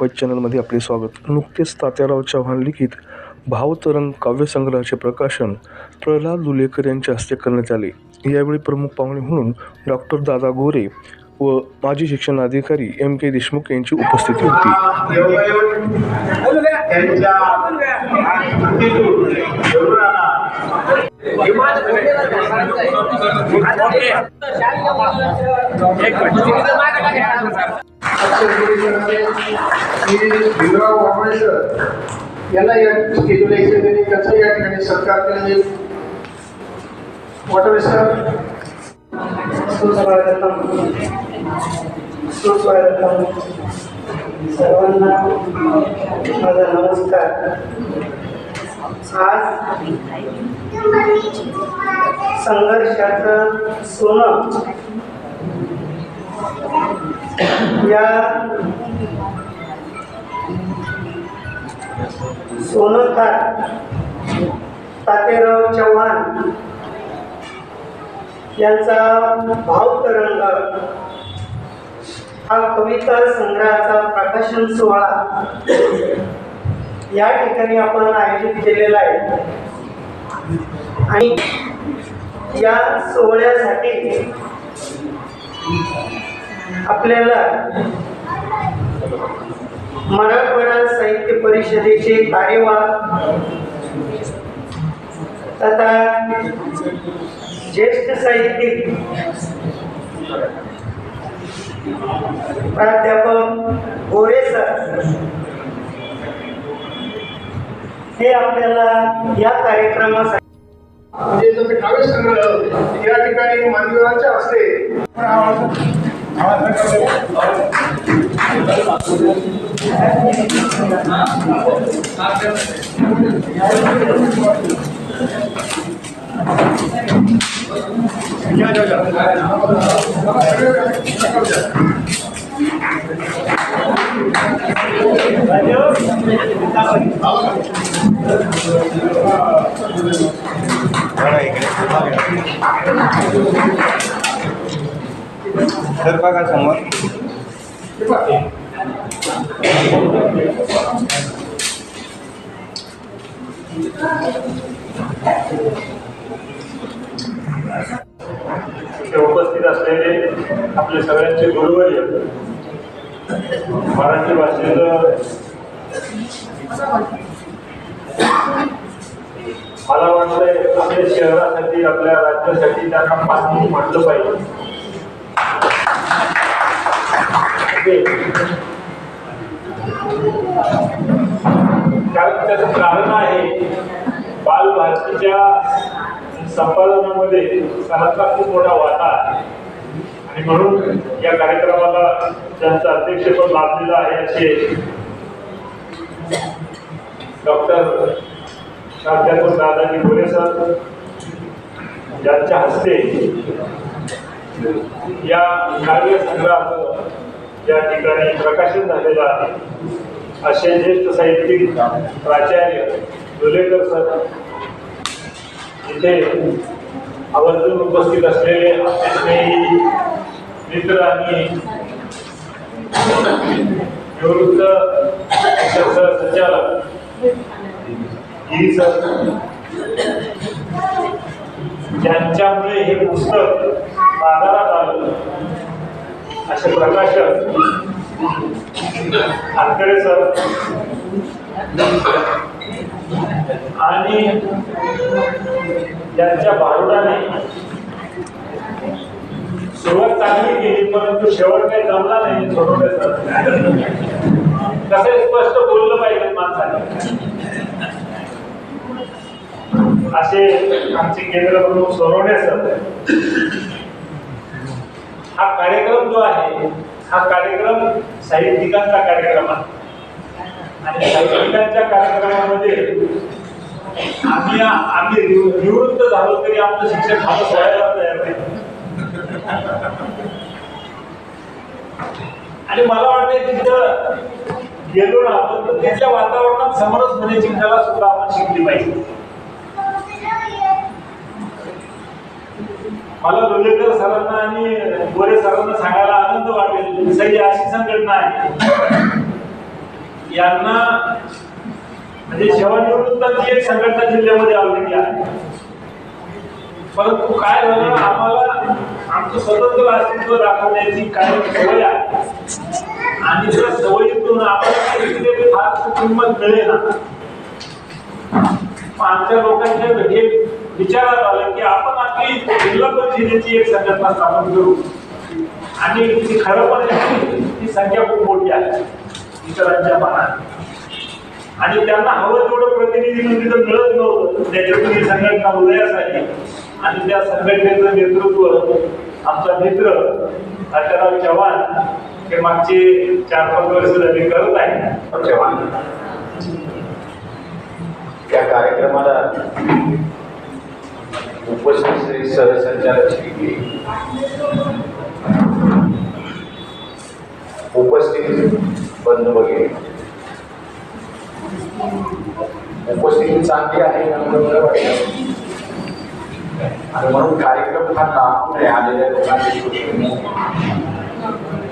White चॅनलमध्ये आपले स्वागत. नुकतेच तात्याराव चव्हाण लिखित भावतरंग काव्यसंग्रहाचे प्रकाशन प्रल्हाद लुलेकर यांच्या हस्ते करण्यात आले. यावेळी प्रमुख पाहुणे म्हणून डॉक्टर दादा गोरे व माजी शिक्षण अधिकारी एम के देशमुख यांची उपस्थिती होती त्यांच्या कृतीतून भीमराव वामळे यांना या ठिकाणी त्यांनी त्याचा या ठिकाणी सत्कार केला वॉटर सर्वांना माझा नमस्कार आज संघर्षाचं सोनं. या सोनकार तातेराव चव्हाण यांचा भावतरंग हा कविता संग्रहाचा प्रकाशन सोहळा या ठिकाणी आपण आयोजित केलेला आहे. आणि या सोहळ्यासाठी आपल्याला मराठवाडा साहित्य परिषदेचे कार्यवाह तथा ज्येष्ठ साहित्यिक प्राध्यापक गोरे सर हे आपल्याला या कार्यक्रमासाठी म्हणजे जो काव्य संग्रह या ठिकाणी मान्यवरांच्या हस्ते तर बघा समोर. उपस्थित असलेले आपले सगळ्यांचे गुरुवर्य मराठी भाषेचं मला वाटतंय आपल्या शहरासाठी आपल्या राज्यासाठी त्यांना पाणी म्हटलं पाहिजे. कारण त्याचं कारण आहे बालभारतीच्या संपादनामध्ये सरांचा खूप मोठा वाटा आहे. आणि म्हणून या कार्यक्रमाला ज्यांचं अध्यक्षपद लाभलेलं आहे असे डॉक्टर प्राध्यापक दादाजी गोरे सर ज्यांच्या हस्ते या काव्यसंग्रहाचं या ठिकाणी प्रकाशन झालेलं आहे असे ज्येष्ठ साहित्यिक प्राचार्य दुलेकर सर इथे आवर्जून उपस्थित असलेले आपले स्नेही मित्र आणि निवृत्त संचालक ही सर ज्यांच्यामुळे हे पुस्तक बाजारात आलं असे प्रकाशक आकडे सर. आणि ज्यांच्या भारुडाने सुरुवात चांगली केली परंतु शेवट काही जमला नाही सोडवले सर. कसं स्पष्ट बोललं पाहिजे माणसाने. असे आमचे केंद्र प्रमुख सोनवणे सर हा कार्यक्रम जो आहे हा कार्यक्रम साहित्यिकांचा कार्यक्रम आहे. आणि साहित्यिकांच्या कार्यक्रमामध्ये आम्ही आम्ही निवृत्त झालो तरी आमचं शिक्षण झालं सोडायला तयार नाही. आणि मला वाटतं तिथं गेलो ना आपण तर त्याच्या वातावरणात समरस होण्याची कला सुद्धा आपण शिकली पाहिजे. मला लोलेकर सरांना आणि गोरे सरांना सांगायला आनंद वाटेल. म्हणजे सही अशी संघटना आहे. यांना म्हणजे सेवानिवृत्तांची एक संघटना जिल्ह्यामध्ये आलेली आहे. परंतु काय झालं आम्हाला आमचं स्वतंत्र अस्तित्व दाखवण्याची काय सवय आहे. आणि त्या सवयीतून आपल्याला काहीतरी फार किंमत मिळेल आमच्या लोकांच्या हे विचारात आलं की आपण आपली जिल्हा परिषदेची एक संघटना स्थापन करू. आणि ती खरं पण ती संख्या खूप मोठी आहे इतरांच्या मनात. आणि त्यांना हवं तेवढं प्रतिनिधी तिथं मिळत नव्हतं. त्याच्यातून ही संघटना उदयास आली आणि त्या संघटनेचं नेतृत्व आमचा मित्र अटलराव चव्हाण हे मागचे चार पाच वर्ष झाले करत आहे चव्हाण. त्या कार्यक्रमाला सहसंचालक श्री उपस्थित बंधू वगैरे. उपस्थिती चांगली आहे आणि म्हणून कार्यक्रम फार लांबून आहे आलेल्या लोकांची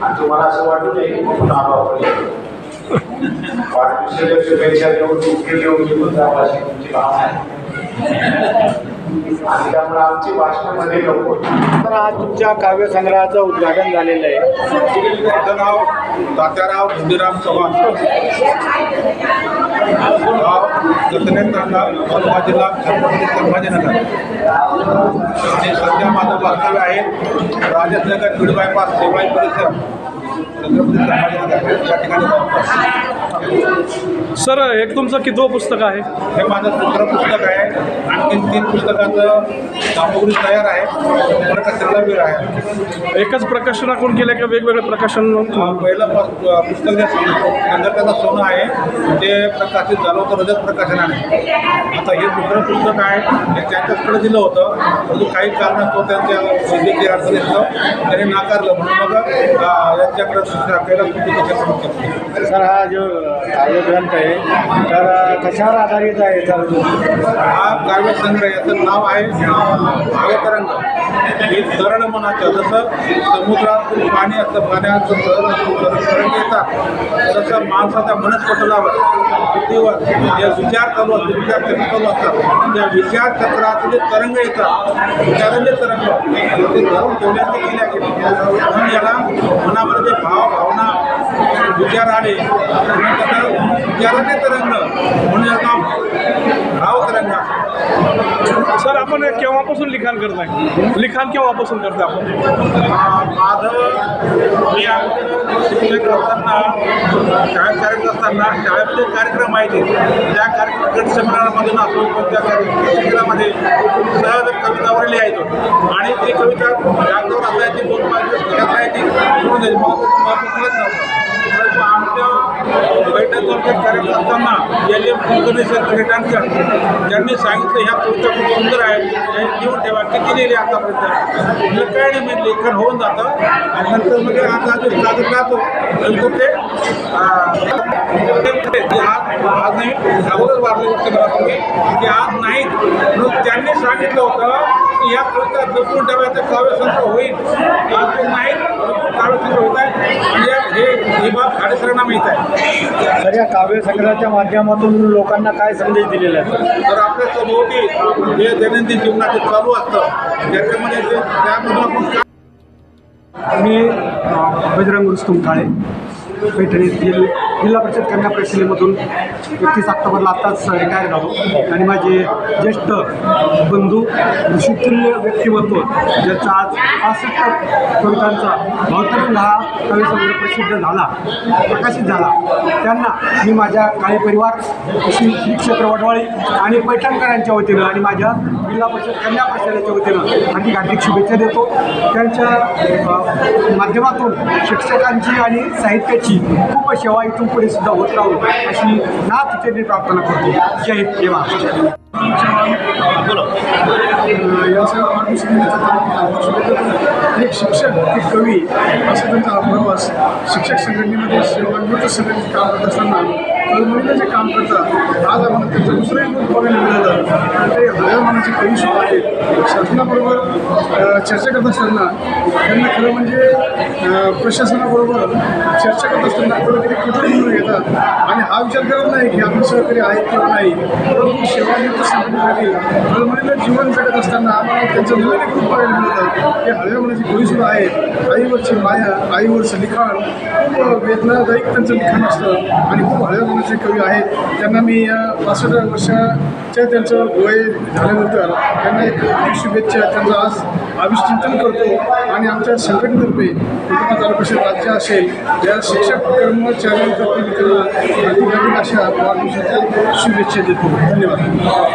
आणि तुम्हाला असं वाटू नये की म्हणून आलो आपण वाढदिवसाच्या शुभेच्छा देऊन दुःखी देऊन घेऊन जावं अशी तुमची भावना आहे. त्यामुळे आमची भाषणामध्ये नको तर आज तुमच्या काव्यसंग्रहाचं उद्घाटन झालेलं आहे. माझं नाव तात्याराव धुंडीराम चव्हाण. गाव जतनेर तांडा औरंगाबाद जिल्हा छत्रपती संभाजीनगर. आणि सध्या माझं वास्तव्य आहे राजनगर बीड बायपास सेवाई परिसर छत्रपती संभाजीनगर. या ठिकाणी सर एक तुमचं कितवं पुस्तक आहे? हे माझं दुसरं पुस्तक आहे. आणखीन तीन पुस्तकाचं सामुग्री तयार आहे. प्रकाशनला वेळ आहे. एकच प्रकाशनाकडून केलं का वेगवेगळे प्रकाशन? पहिलं पुस्तक जे संदर्भाचं सोनं आहे. ते प्रकाशित झालं होतं रजत प्रकाशनाने. आता हे दुसरं पुस्तक आहे हे त्यांच्याकडे दिलं होतं. परंतु काही कारणास्तव त्यांच्या वैद्यकीय अडचणी असतं त्यांनी नाकारलं. म्हणून मग सर हा जो काव्यग्रंथ आहे तर कशावर आधारित आहे सर हा काव्यसंग्रह याचं नाव आहे काव्यतरंग हे तरण मनाचं जसं समुद्रात पाणी असतं पाण्याचं तरण असतं, तरंग येतात तसं माणसाच्या मनस्पटलावर बुद्धीवर जे विचार चालू असतो विचार चक्र चालू असतात त्या विचार चक्रातले तरंग येतात विचारांचे तरंग ते धरून ठेवण्यात गेल्या गेले म्हणून याला मनामध्ये भाव भावना विचार आले. विचाराने तरंग. म्हणून याचं नाव भाव तरंग सर आपण केव्हापासून लिखाण करताय? लिखाण केव्हापासून करताय आपण? माझं मी शिक्षक असताना शाळेत कार्यक्रम असताना शाळेतले कार्यक्रम आहे ते त्या कार्यक्रम गट असो त्या कार्यक्रमामध्ये शिक्षणामध्ये सहज कवितावर लिहायचो आणि ती कविता कागदावर असायची दोन पाच दिवस घरात राहायची म्हणून मला बैठक वर्गात कार्यक्रम असताना एल एम कुलकर्णी सर क्रिकेटांचं त्यांनी सांगितलं ह्या तुमच्या खूप सुंदर आहे. घेऊन ठेवा. किती लिहिले आतापर्यंत? म्हणजे काय नाही म्हणजे लेखन होऊन जातं. आणि नंतर मग आता अजून साधक राहतो. नंतर ते आज आज नाही अगोदर वारले गोष्ट करा तुम्ही की आज नाहीत. म्हणून त्यांनी सांगितलं होतं की या कविता जपून ठेवायचं काव्यसंग्रह होईल. आज ते नाहीत काव्यसंग्रह होत आहे. म्हणजे हे ही बाब खाडेसरांना माहीत आहे. काव्यसंग्रहाच्या माध्यमातून लोकांना काय संदेश दिलेला आहे? तर आपल्या सभोवती जे दैनंदिन जीवनात चालू असतं. त्याच्यामध्ये त्यामधून मी बजरंग रुस्तुम काळे पैठणी जिल जिल्हा परिषद कन्या परिषदेमधून एकतीस ऑक्टोबरला आत्ताच रिटायर झालो. आणि माझे ज्येष्ठ बंधू ऋषितुल्य व्यक्तिमत्व ज्याचा आज पासष्ट कवितांचा भावतरंग हा कविसंग्रह प्रसिद्ध झाला प्रकाशित झाला. त्यांना मी माझ्या काळे परिवार श्री श्री क्षेत्र वडवाळी आणि पैठणकरांच्या वतीनं आणि माझ्या जिल्हा परिषद कन्या परिषदेच्या वतीनं हार्दिक हार्दिक शुभेच्छा देतो. त्यांच्या माध्यमातून शिक्षकांची आणि साहित्याची खूप सेवा इथून पुढे सुद्धा होत राहू अशी नाथ प्रार्थना करतो. जय हिंद जय महाराष्ट्र. एक शिक्षक एक कवी असं त्यांचा हा प्रवास शिक्षक संघटनेमध्ये सेवानिवृत्त संघटनेत काम करत असताना तळमळीनं जे काम करतात आज आम्हाला त्यांचं दुसरंही रूप बघायला मिळालं ते हळव्या मनाचे कवी सुद्धा आहेत शासनाबरोबर चर्चा करत असताना त्यांना खरं म्हणजे प्रशासनाबरोबर चर्चा करत असताना कुठेतरी कुठे म्हणून येतात आणि हा विचार करत नाही की आपले सहकारी आहेत किंवा नाही. परंतु सेवानिवृत्त संघटनेसाठी तळमळीनं जीवन जगत असताना आम्हाला त्यांचं नवीन एक रूप मिळतं. ते हळव्या मनाची कवी आहेत आईवरची माया आईवरचं लिखाण खूप वेदनादायक त्यांचं लिखाण असतं. आणि खूप हळव्या मनाचे कवी आहेत. त्यांना मी या पासष्ट वर्षाच्या त्यांचं वय झाल्यानंतर त्यांना एक शुभेच्छा. त्यांचं आज आविष्चिंतन करतो. आणि आमच्या संघटनेतर्फे उस्मानाबाद तालुका परिषद राज्य असेल या शिक्षक कर्मचाऱ्यांतर्फे मी त्यांना अधिकाधिक अशा वाढदिवसाच्या शुभेच्छा देतो. धन्यवाद.